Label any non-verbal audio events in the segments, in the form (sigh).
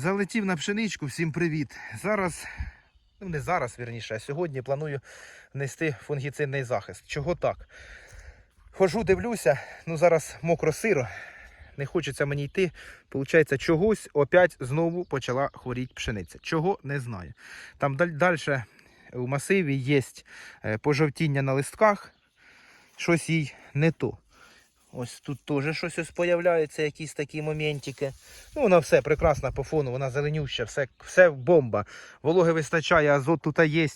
Залетів на пшеничку, всім привіт. Зараз, ну не зараз, вірніше, а сьогодні планую внести фунгіцидний захист. Чого так? Хожу, дивлюся, ну зараз мокро сиро, не хочеться мені йти. Получається, чогось опять знову почала хворіти пшениця. Чого не знаю. Там далі у масиві є е, пожовтіння на листках, щось їй не то. Ось тут теж щось ось появляється, якісь такі моментики. Ну, вона все прекрасна по фону, вона зеленюща, все, все бомба. Вологи вистачає, азот тут є.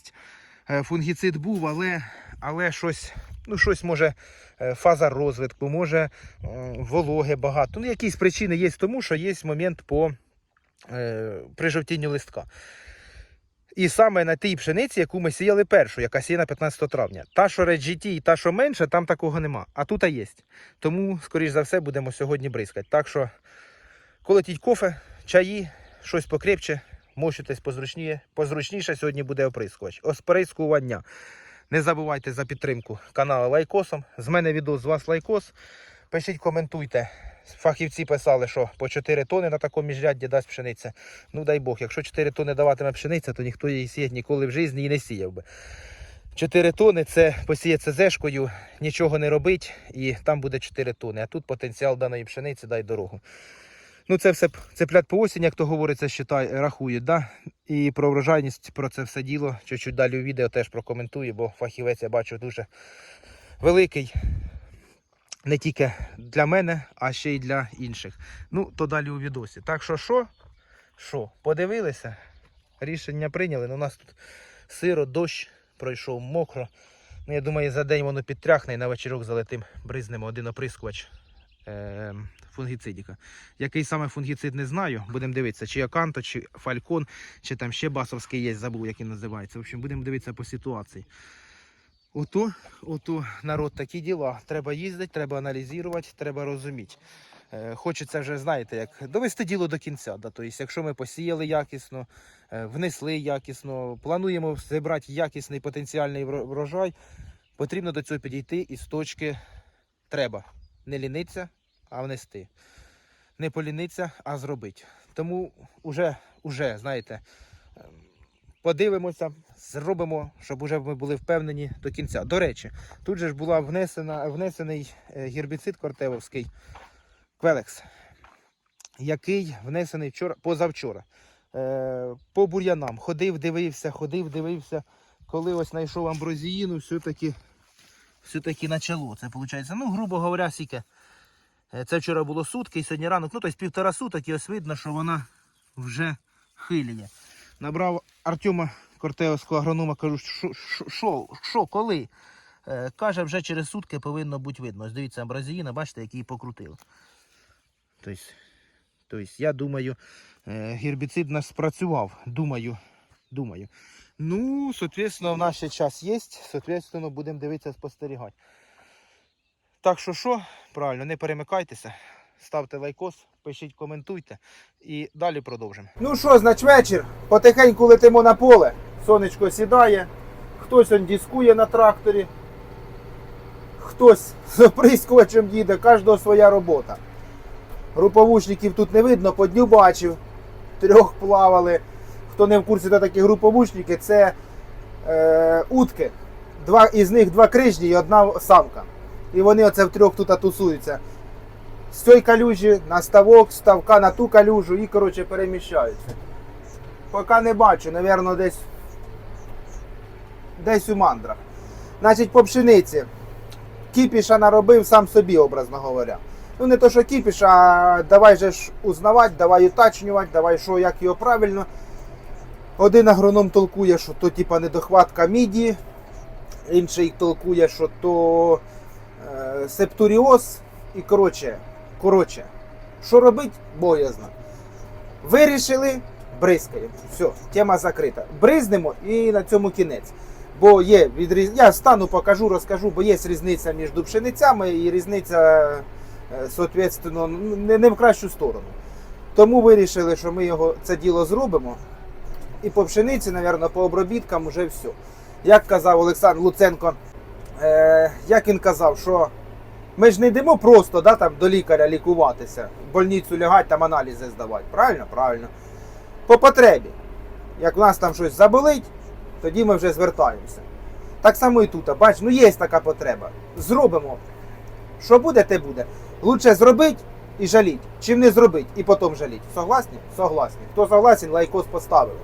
Е, Фунгіцид був, але, але щось, ну, щось може е, фаза розвитку, може вологи багато. Ну, якісь причини є тому, що є момент по е, прижовтінню листка. І саме на тій пшениці, яку ми сіяли першу, яка сіяна 15 травня. Та, що Red GT і та, що менше, там такого нема. А тут є. Тому, скоріш за все, будемо сьогодні бризкати. Так що, колотіть кофе, чаї, щось покрепче, мощитесь позручніше. Позручніше сьогодні буде оприскувач. Оприскування. Не забувайте за підтримку каналу лайкосом. З мене відео, з вас лайкос. Пишіть, коментуйте. Фахівці писали, що по 4 тони на такому міжрядді дасть пшениця. Ну дай Бог, якщо 4 тони даватиме пшениця, то ніхто її сіяти ніколи в житті і не сіяв би. 4 тони це посіє ЦЗшкою, нічого не робить, і там буде 4 тони. А тут потенціал даної пшениці дай дорогу. Ну, це все цеплять по осінь, як то говориться, считай, рахують. Да? І про врожайність, про це все діло. Чуть-чуть далі у відео теж прокоментую, бо фахівець я бачу дуже великий. Не тільки для мене, а ще й для інших. Ну, то далі у відосі. Так що, що? Що? Подивилися? Рішення прийняли. Ну, у нас тут сиро, дощ пройшов мокро. Ну, я думаю, за день воно підтряхне і на вечірок залетим бризнемо один оприскувач е- фунгіцидіка. Який саме фунгіцид не знаю. Будемо дивитися, чи Аканто, чи Фалькон, чи там ще басовський є, забув, як він називається. В общем, будемо дивитися по ситуації. Ото, ото народ такі діла. Треба їздити, треба аналізувати, треба розуміти. Е, Хочеться вже, знаєте, як довести діло до кінця. Да? Тобто, якщо ми посіяли якісно, е, внесли якісно, плануємо зібрати якісний потенціальний врожай, потрібно до цього підійти із точки треба. Не ліниться, а внести. Не поліниться, а зробити. Тому вже, уже, знаєте, ем, подивимося, зробимо, щоб уже ми були впевнені до кінця. До речі, тут же ж була внесена, внесений е, гербіцид кортевовський Квелекс, який внесений вчора, позавчора. Е, по бур'янам. Ходив, дивився, ходив, дивився. Коли ось знайшов амброзіїну, все-таки все-таки почало. Це виходить, ну, грубо говоря, сіке. Це вчора було сутки, і сьогодні ранок, ну тобто півтора суток, і ось видно, що вона вже хиліє. Набрав Артема Кортеовського агронома, кажу, що, коли? Е, каже, вже через сутки повинно бути видно. Ось дивіться, амбразіїна, бачите, який її покрутило. Тобто, тобто, я думаю, е, гербіцид нас спрацював. Думаю, думаю. Ну, соответственно, в нас ще час є, соответственно, будемо дивитися, спостерігати. Так що що, правильно, не перемикайтеся, ставте лайкос, пишіть, коментуйте і далі продовжимо. Ну що, знач вечір. Потихеньку летимо на поле. Сонечко сідає. Хтось он дискує на тракторі. Хтось (laughs) з оприскувачем їде, кожного своя робота. Груповушників тут не видно, по дню бачив. Трьох плавали. Хто не в курсі, то такі груповушники, це е, утки. Два, із них два крижні і одна самка. І вони оце втрьох тут тусуються. З цієї калюжі на ставок, ставка на ту калюжу і, коротше, переміщаються. Поки не бачу, напевно, десь десь у мандрах. Значить, по пшениці. Кіпіша наробив сам собі, образно говоря. Ну, не то, що кіпіш, а давай же ж узнавати, давай уточнювати, давай що, як його правильно. Один агроном толкує, що то типа недохватка міді, інший толкує, що то е, септуріоз. І коротше, коротше, що робить, боязно. Вирішили, бризкаємо. Все, тема закрита. Бризнемо і на цьому кінець. Бо є відріз... Я стану, покажу, розкажу, бо є різниця між пшеницями і різниця, е, соответственно, не, не в кращу сторону. Тому вирішили, що ми його це діло зробимо. І по пшениці, мабуть, по обробіткам вже все. Як казав Олександр Луценко, е, як він казав, що ми ж не йдемо просто да, там, до лікаря лікуватися, в больницю лягати, там аналізи здавати. Правильно? Правильно. по потребі. Як у нас там щось заболить, тоді ми вже звертаємося. Так само і тут. Бач, ну є така потреба. Зробимо. Що буде, те буде. Лучше зробити і жаліть, чим не зробити і потім жаліть. Согласні? Согласні. Хто согласен, лайкос поставили.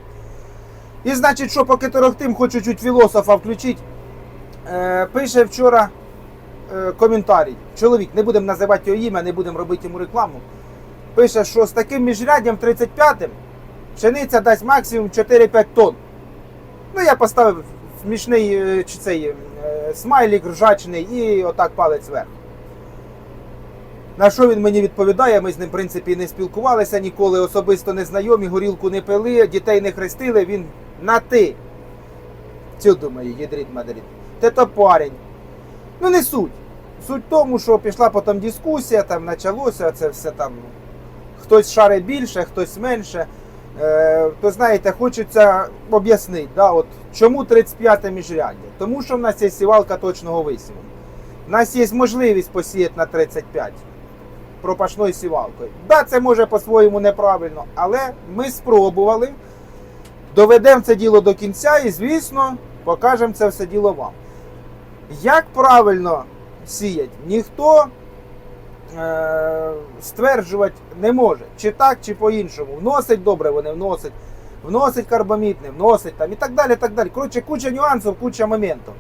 І значить, що поки торохтим, хочу чуть філософа включити. Е, пише вчора коментарій. Чоловік, не будемо називати його ім'я, не будемо робити йому рекламу. Пише, що з таким міжряддям 35-м пшениця дасть максимум 4-5 тонн. Ну, я поставив смішний е, чи цей е, смайлік ржачний і отак палець вверх. На що він мені відповідає? Ми з ним, в принципі, не спілкувалися ніколи, особисто не знайомі, горілку не пили, дітей не хрестили, він на ти. Цю думаю, єдріт мадрид. Те то парень. Ну не суть. Суть в тому, що пішла потім дискусія, там почалося це все там. Хтось шарить більше, хтось менше. Е, то знаєте, хочеться об'яснити, да, от, чому 35 міжряддя? Тому що в нас є сівалка точного висіву. У нас є можливість посіяти на 35 пропашною сівалкою. Да, це може по-своєму неправильно, але ми спробували. Доведемо це діло до кінця і, звісно, покажемо це все діло вам. Як правильно сіять, ніхто е- стверджувати не може. Чи так, чи по-іншому. Вносить добре, вони вносить, вносить карбамід, не вносить там і так далі. так далі. Коротше, куча нюансів, куча моментів.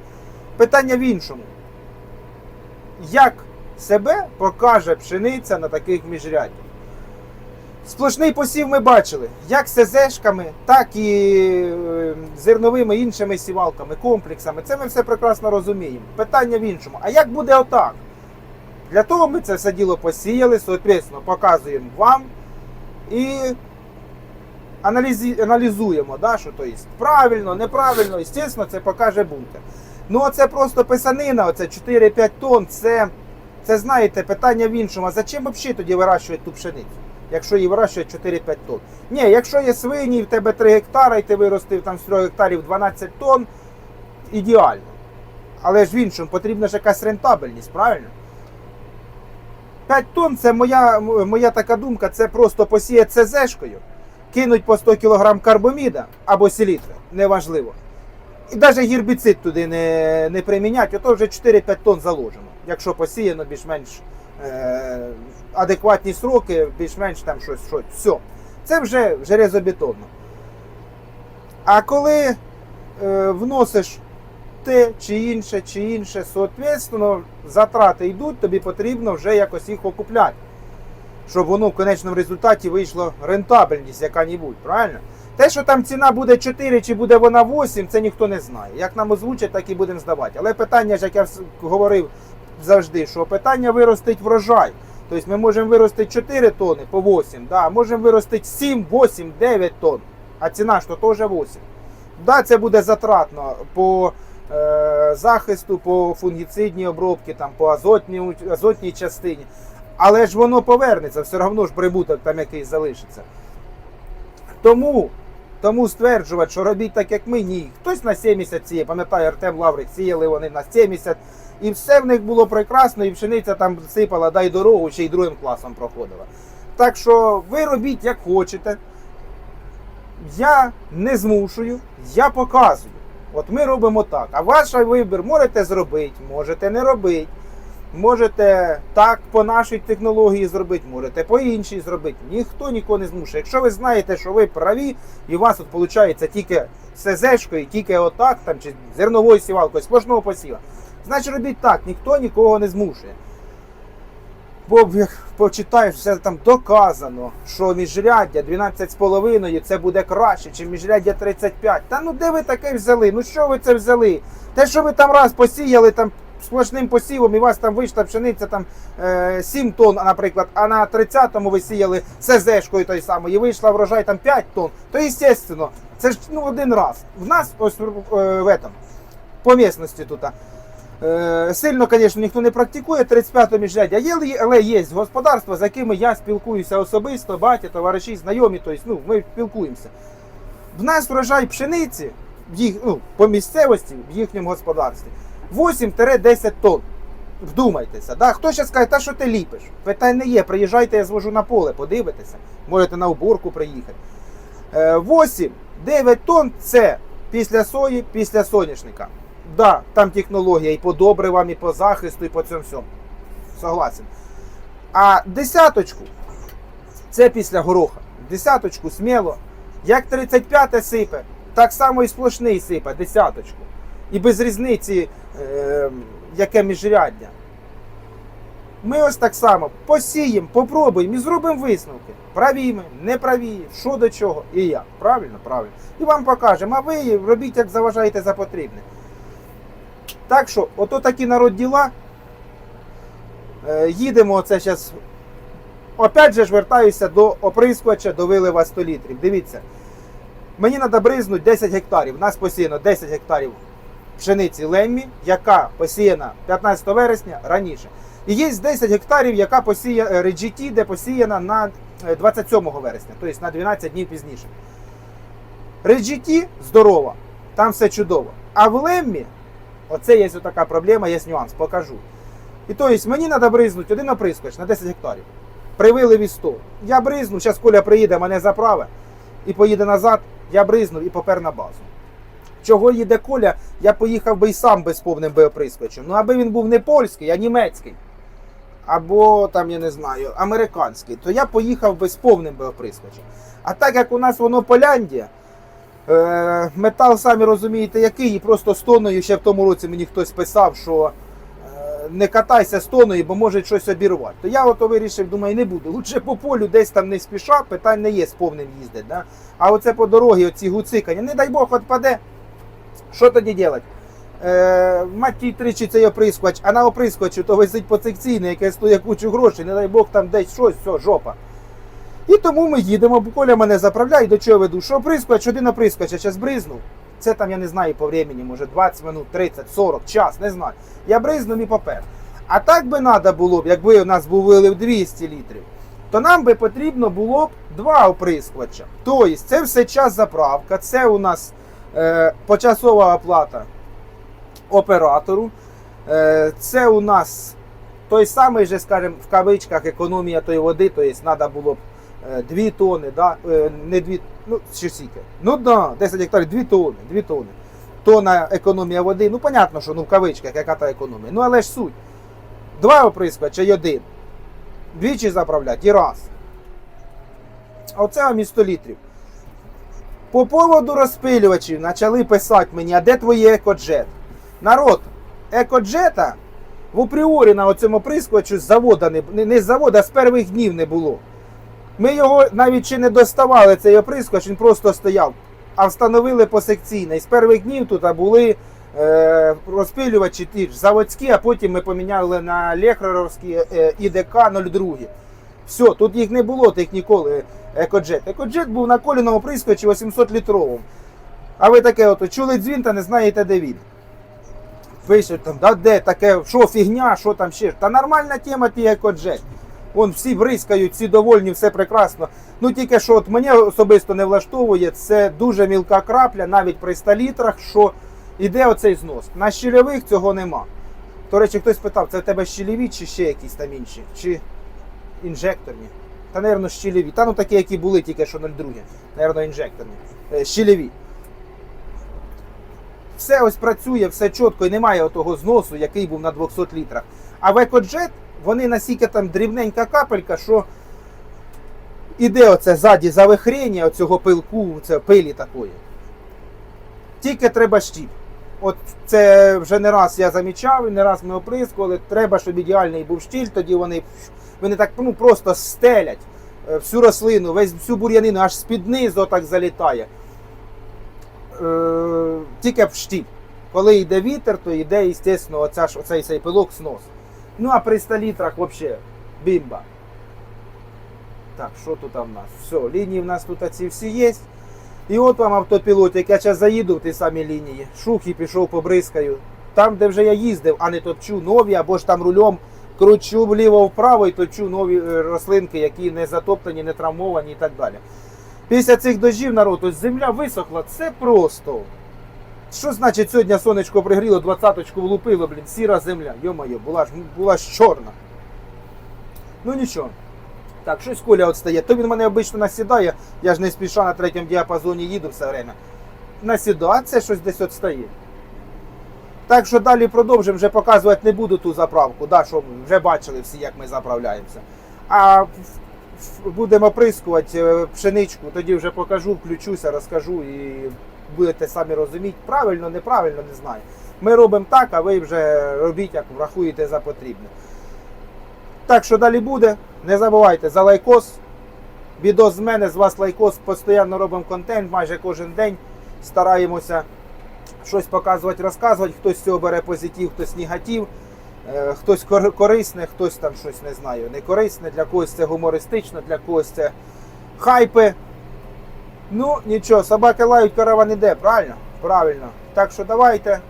Питання в іншому. Як себе покаже пшениця на таких міжряддях? Сплошний посів ми бачили, як СЗшками, так і е, зерновими іншими сівалками, комплексами. Це ми все прекрасно розуміємо. Питання в іншому. А як буде отак? Для того ми це все діло посіяли, соответственно, показуємо вам і аналізуємо, да, що то є правильно, неправильно, звісно, це покаже бункер. Ну, це просто писанина, оце 4-5 тонн, це, це знаєте, питання в іншому. А зачем взагалі тоді вирощувати ту пшеницю? Якщо її вирощують 4-5 тонн. Ні, якщо є свині, в тебе 3 гектара, і ти виростив там з 3 гектарів 12 тонн, ідеально. Але ж в іншому потрібна ж якась рентабельність, правильно? 5 тонн це моя, моя така думка, це просто посіяти ЦЗшкою, кинуть по 100 кг карбоміда або селітри, неважливо. І навіть гербіцид туди не, не приміняти, ото вже 4-5 тонн заложено. Якщо посіяно більш-менш е, адекватні сроки, більш-менш там щось, щось. Все. Це вже железобетонно. А коли е, вносиш те чи інше, чи інше, соответственно, затрати йдуть, тобі потрібно вже якось їх окупляти. Щоб воно в конечному результаті вийшло рентабельність яка-небудь, правильно? Те, що там ціна буде 4 чи буде вона 8, це ніхто не знає. Як нам озвучать, так і будемо здавати. Але питання як я говорив завжди, що питання виростить врожай. Тобто ми можемо виростити 4 тони по 8, да, можемо виростити 7, 8, 9 тонн. А ціна то теж 8. Да, це буде затратно по е, захисту, по фунгіцидній обробці, по азотній, азотній частині. Але ж воно повернеться, все одно ж прибуток там якийсь залишиться. Тому, тому стверджувати, що робіть так, як ми, ні. Хтось на 70 сіє, пам'ятаю, Артем Лаврик сіяли вони на 70. І все в них було прекрасно, і пшениця там сипала, дай дорогу, ще й другим класом проходила. Так що ви робіть як хочете. Я не змушую, я показую. От ми робимо так. А ваш вибір можете зробити, можете не робити. Можете так по нашій технології зробити, можете по іншій зробити. Ніхто нікого не змушує. Якщо ви знаєте, що ви праві, і у вас тут виходить тільки СЗшкою, тільки отак, там, чи зерновою сівалкою, сплошного посіва, значить робіть так, ніхто нікого не змушує. Бо як почитаєш, все там доказано, що міжряддя 12,5 це буде краще, чи міжряддя 35. Та ну де ви таке взяли? Ну що ви це взяли? Те, що ви там раз посіяли там сплошним посівом, і у вас там вийшла пшениця там е, 7 тонн, наприклад, а на 30-му ви сіяли СЗшкою той самий, і вийшла врожай там 5 тонн, то естественно, це ж ну, один раз. В нас ось е, в этом, по місності тут. Е, Сильно, звісно, ніхто не практикує 35 міжряддя, але є господарства, з якими я спілкуюся особисто, батя, товариші, знайомі, тобто, ну, ми спілкуємося. В нас врожай пшениці їх, ну, по місцевості в їхньому господарстві 8-10 тонн. Вдумайтеся, да? хто ще скаже, та що ти ліпиш? Питань не є, приїжджайте, я звожу на поле, подивитеся, можете на уборку приїхати. 8-9 тонн це після сої, після соняшника. Да, там технологія і по добривам, і по захисту, і по цьому всьому. Согласен. А десяточку це після гороха. Десяточку сміло. Як 35 сипе, так само і сплошний сипе, десяточку. І без різниці, е, яке міжряддя. Ми ось так само посіємо, попробуємо і зробимо висновки. Праві ми, не що до чого і як. Правильно? Правильно. І вам покажемо, а ви робіть, як заважаєте за потрібне. Так що, ото такі народ діла. Е, їдемо оце зараз. Опять же ж вертаюся до оприскувача, до вилива 100 літрів. Дивіться. Мені треба бризнути 10 гектарів. У нас посіяно 10 гектарів пшениці леммі, яка посіяна 15 вересня раніше. І є 10 гектарів, яка посіяна RGT, де посіяна на е, 27 вересня, тобто на 12 днів пізніше. RGT здорова, там все чудово. А в леммі, оце є така проблема, є нюанс, покажу. І тобто мені треба бризнути один оприскувач на 10 гектарів. При виливі 100. Я бризну, зараз Коля приїде, мене заправить і поїде назад, я бризнув і попер на базу. Чого їде Коля, я поїхав би і сам без повним боєприскочем. Ну, аби він був не польський, а німецький. Або там, я не знаю, американський, то я поїхав би з повним боєприскочем. А так як у нас воно Поляндія, метал, самі розумієте, який, і просто з тоною ще в тому році мені хтось писав, що е, не катайся з тоною, бо може щось обірвати. То я ото вирішив, думаю, не буду. Лучше по полю десь там не спіша, питань не є з повним їздить. Да? А оце по дорозі, оці гуцикання, не дай Бог відпаде. Що тоді робити? Е, мать ті тричі цей оприскувач, а на оприскувачу то висить по цих ціни, яке стоїть кучу грошей, не дай Бог там десь щось, все, жопа. І тому ми їдемо, бо Коля мене заправляє, до чого веду, що оприскувач, один оприскувач, я зараз бризнув. Це там, я не знаю, по времени, може 20 минут, 30, 40, час, не знаю. Я бризнув і попер. А так би треба було б, якби у нас був вилив 200 літрів, то нам би потрібно було б два оприскувача. Тобто це все час заправка, це у нас е, почасова оплата оператору. Е, це у нас той самий же, скажімо, в кавичках економія тої води, тобто треба було б 2 тони, да? е, не 2, ну, чи скільки? Ну да, 10 гектарів, 2 тони, 2 тони. Тона економія води, ну, понятно, що ну, в кавичках, яка та економія. Ну, але ж суть. Два оприскувача і один. Двічі заправляти і раз. А Оце вам і 100 літрів. По поводу розпилювачів почали писати мені, а де твої екоджет? Народ, екоджета в апріорі на цьому прискочу з завода не, не з завода, а з перших днів не було. Ми його навіть ще не доставали, цей оприскоч, він просто стояв. А встановили посекційно. І з перших днів тут були е, розпилювачі ті ж заводські, а потім ми поміняли на Лехреровські е, ІДК 02. Все, тут їх не було, тих ніколи екоджет. Екоджет був на коліному прискочі 800 літровому. А ви таке от чули дзвін та не знаєте, де він. Пишуть там, да де таке, що фігня, що там ще. Та нормальна тема ті екоджет. Вон всі бризкають, всі довольні, все прекрасно. Ну тільки що от мене особисто не влаштовує, це дуже мілка крапля, навіть при 100 літрах, що іде оцей знос. На щільових цього нема. До речі, хтось питав, це в тебе щільові чи ще якісь там інші? Чи інжекторні? Та, мабуть, щільові. Та ну такі, які були, тільки що 02. Наверно, інжекторні. Е, щільові. Все ось працює, все чітко і немає отого зносу, який був на 200 літрах. А в екоджет вони настільки там дрібненька капелька, що іде оце ззаді завихрення оцього пилку, це пилі такої. Тільки треба щіп. От це вже не раз я замічав, не раз ми оприскували. Треба, щоб ідеальний був штіль, тоді вони, вони так ну, просто стелять е, всю рослину, весь всю бур'янину, аж з-під низу так залітає. Е, тільки в штіп. Коли йде вітер, то йде, звісно, оцей цей пилок снос. Ну а при 100 літрах взагалі бімба. Так, що тут у нас? Все, лінії в нас тут ці всі є. І от вам автопілот, як я зараз заїду в ті самі лінії, шух і пішов побризкаю. Там, де вже я їздив, а не топчу нові, або ж там рулем кручу вліво-вправо і точу нові е, рослинки, які не затоптані, не травмовані і так далі. Після цих дождів народ, ось земля висохла, це просто. Що значить сьогодні сонечко пригріло, двадцяточку влупило, блін, сіра земля. Йо-моє, була ж була ж чорна. Ну нічого. Так, щось Коля от стає. То він мене обично насідає, я ж не спіша на третьому діапазоні їду все время. Насідає, це щось десь от стає. Так що далі продовжимо, вже показувати не буду ту заправку, да, що вже бачили всі, як ми заправляємося. А будемо оприскувати е, пшеничку, тоді вже покажу, включуся, розкажу і будете самі розуміти, правильно, неправильно, не знаю. Ми робимо так, а ви вже робіть, як врахуєте за потрібне. Так що далі буде. Не забувайте за лайкос. Відос з мене, з вас лайкос. Постійно робимо контент майже кожен день. Стараємося щось показувати, розказувати. Хтось з цього бере позитив, хтось негатив. Е, Хтось корисне, хтось там щось не знаю, не корисне, для когось це гумористично, для когось це хайпи. Ну, нічого, собаки лають, караван іде, правильно? Правильно. Так що давайте.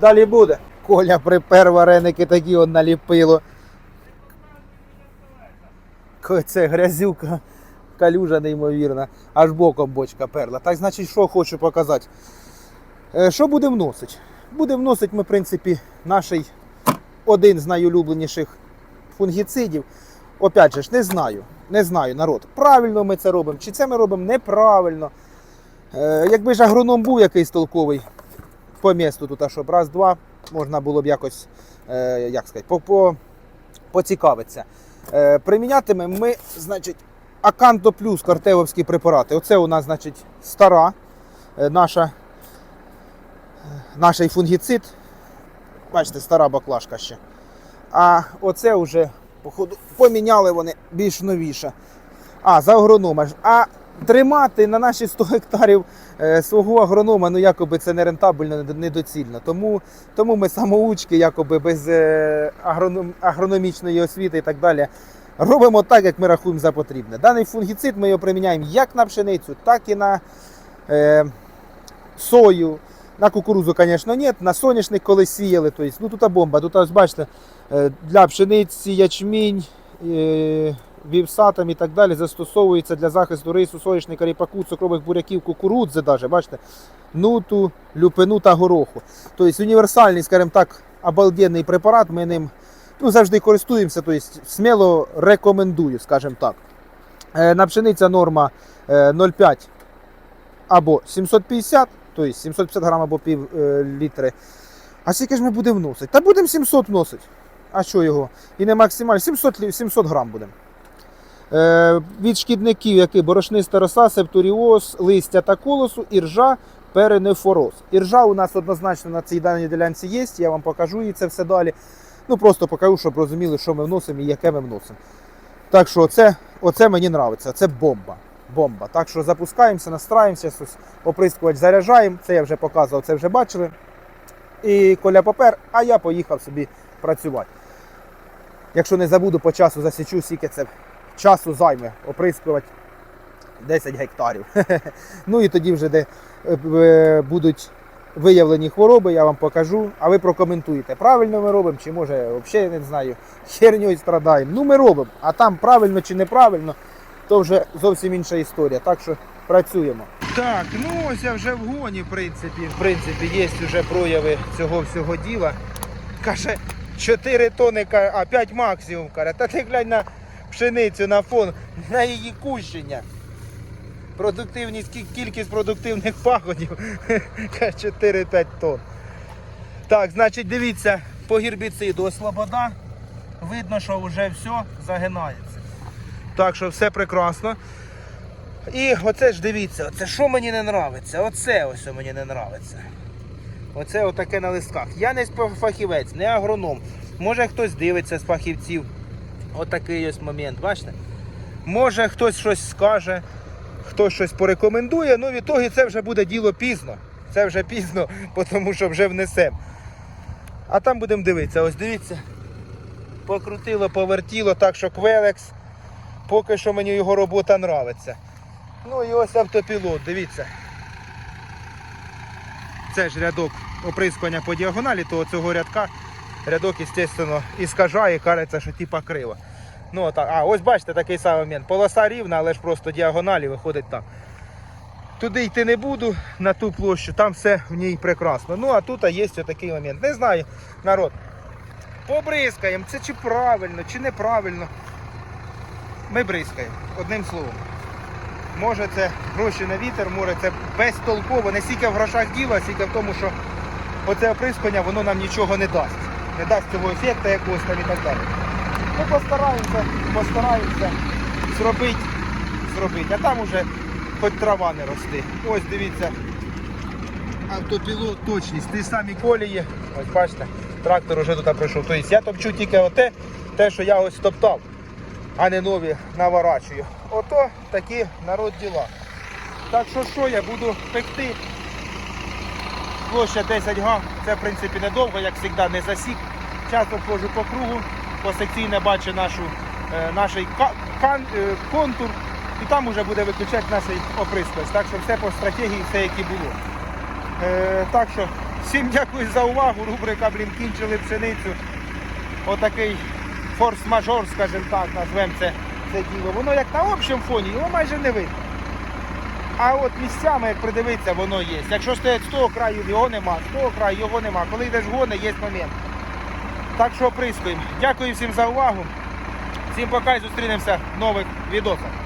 Далі буде. Коля припер вареники такі он наліпило. Це грязюка, калюжа неймовірна, аж боком бочка перла. Так значить, що хочу показати. Е, Що будемо вносити? Будемо вносити ми, в принципі, наш один з найулюбленіших фунгіцидів. Опять же ж, не знаю. Не знаю, народ. Правильно ми це робимо, чи це ми робимо неправильно. Е, якби ж агроном був якийсь толковий по місту тут, щоб раз-два, можна було б якось, е, як сказати, по, по, поцікавитися. Е, примінятимемо ми, значить, Аканто плюс картевовські препарати. Оце у нас, значить, стара е, наша, наш фунгіцид. Бачите, стара баклажка ще. А оце вже, походу, поміняли вони більш новіше. А, за агронома ж. А тримати на наші 100 гектарів е, свого агронома, ну якоби це не рентабельно, недоцільно. Тому, тому ми самоучки, якоби без е, агроном, агрономічної освіти і так далі. Робимо так, як ми рахуємо за потрібне. Даний фунгіцид ми його приміняємо як на пшеницю, так і на е, сою. На кукурузу, звісно, ні. На соняшник коли сіяли. Тобто, ну тут бомба. Тут ось бачите, е, для пшениці, ячмінь, е, вівса там і так далі застосовується для захисту рису, соняшника, ріпаку, цукрових буряків, кукурудзи, даже, бачите, нуту, люпину та гороху. Тобто універсальний, скажімо так, обалденний препарат. Ми ним ну, завжди користуємося, тобто сміло рекомендую, скажімо так. Е, На пшениця норма е, 0,5 або 750, тобто 750 грам або пів е, літри. А скільки ж ми будемо вносити? Та будемо 700 вносити. А що його? І не максимально 700, 700 грам будемо. Е, від шкідників, які борошниста роса, септуріоз, листя та колосу, іржа, перенефороз. Іржа у нас однозначно на цій даній ділянці є, я вам покажу її це все далі. Ну просто покажу, щоб розуміли, що ми вносимо і яке ми вносимо. Так що оце, оце мені подобається, це бомба. Бомба. Так що запускаємося, настраємося, оприскувач заряджаємо. Це я вже показував, це вже бачили. І Коля попер, а я поїхав собі працювати. Якщо не забуду по часу засічу, скільки це часу займе оприскувати 10 гектарів. (laughs) ну і тоді вже де е, е, будуть виявлені хвороби, я вам покажу, а ви прокоментуєте, правильно ми робимо, чи може взагалі не знаю, херньою страдаємо. Ну ми робимо, а там правильно чи неправильно, то вже зовсім інша історія. Так що працюємо. Так, ну ось я вже в гоні, в принципі. В принципі, є вже прояви цього всього діла. Каже, 4 тони, а 5 максимум. Каже, та ти глянь на пшеницю на фон, на її кущення. Продуктивність, кількість продуктивних (laughs) пагонів 4-5 тонн. Так, значить, дивіться, по гербіциду ось слобода. Видно, що вже все загинається. Так що все прекрасно. І оце ж дивіться, оце що мені не нравиться? Оце ось мені не нравиться. Оце отаке на листках. Я не фахівець, не агроном. Може хтось дивиться з фахівців. Отакий ось момент, бачите? Може хтось щось скаже, хтось щось порекомендує, ну в ітогі це вже буде діло пізно. Це вже пізно, (laughs) тому що вже внесемо. А там будемо дивитися, ось дивіться. Покрутило, повертіло, так що квелекс. Поки що мені його робота нравиться. Ну і ось автопілот, дивіться. Це ж рядок оприскування по діагоналі, то цього рядка рядок, звісно, іскажає, кажеться, що типа криво. Ну, так. А, ось бачите такий самий момент. Полоса рівна, але ж просто діагоналі виходить так. Туди йти не буду на ту площу, там все в ній прекрасно. Ну а тут є такий момент. Не знаю, народ. Побризкаємо, це чи правильно, чи неправильно. Ми бризкаємо, одним словом. Може це гроші на вітер, може це безтолково, не стільки в грошах діло, а стільки в тому, що оце оприскування воно нам нічого не дасть. Не дасть цього ефекту якогось там і так далі. Ми постараємося, постараємося зробити, зробити. А там уже хоч трава не рости. Ось дивіться. Автопілот точність, ті самі колії. Ось бачите, трактор вже тут пройшов. Тобто я топчу тільки оте, те, що я ось топтав, а не нові наворачую. Ото такі народ діла. Так що що я буду пекти? Площа 10 га, це в принципі недовго, як завжди, не засік. Часто входжу по кругу, посекційне бачу нашу, е, наш кан- е, контур, і там вже буде виключати наш оприскувач. Так що все по стратегії, все як і було. Е, так що всім дякую за увагу. Рубрика блін кінчили пшеницю. Отакий форс-мажор, скажімо так, назвемо це, це діло. Воно як на общому фоні, його майже не видно. А от місцями, як придивитися, воно є. Якщо стоять з того краю, його нема, з того краю його нема. Коли йдеш гони, є момент. Так що прискуємо. Дякую всім за увагу. Всім пока і зустрінемося в нових відосах.